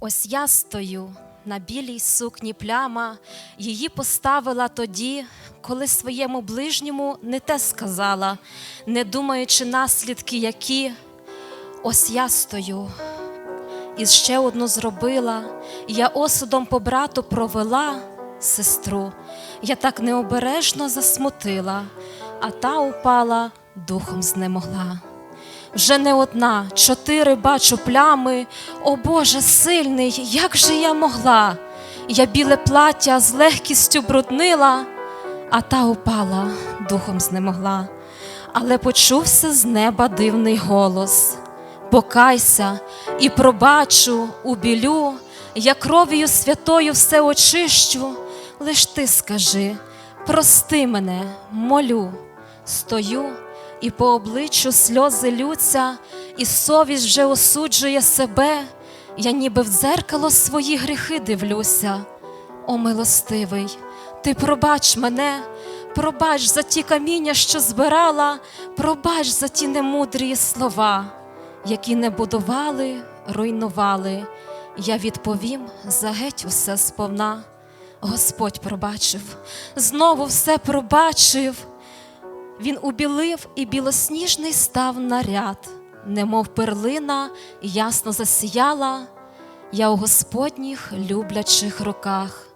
Ось я стою на білій сукні пляма, її поставила тоді, коли своєму ближньому не те сказала, не думаючи наслідки, які. Ось я стою, і ще одну зробила, я осудом по брату провела сестру, я так необережно засмутила, а та упала, духом знемогла. Вже не одна, чотири бачу плями. О Боже, сильний, як же я могла? Я біле плаття з легкістю бруднила, а та упала, духом знемогла. Але почувся з неба дивний голос. Покайся і пробачу у білю, я кров'ю святою все очищу. Лиш ти скажи, прости мене, молю, стою і по обличчю сльози лються, і совість вже осуджує себе, я ніби в дзеркало свої гріхи дивлюся. О, милостивий, ти пробач мене, пробач за ті каміння, що збирала, пробач за ті немудрі слова, які не будували, руйнували. Я відповім за геть усе сповна. Господь пробачив, знову все пробачив. Він убілив і білосніжний став наряд, немов перлина ясно засіяла, я у Господніх люблячих руках.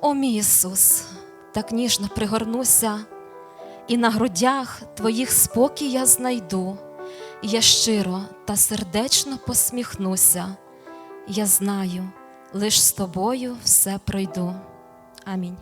О мій Ісус, так ніжно пригорнуся, і на грудях Твоїх спокій я знайду, я щиро та сердечно посміхнуся. Я знаю, лиш з тобою все пройду. Амінь.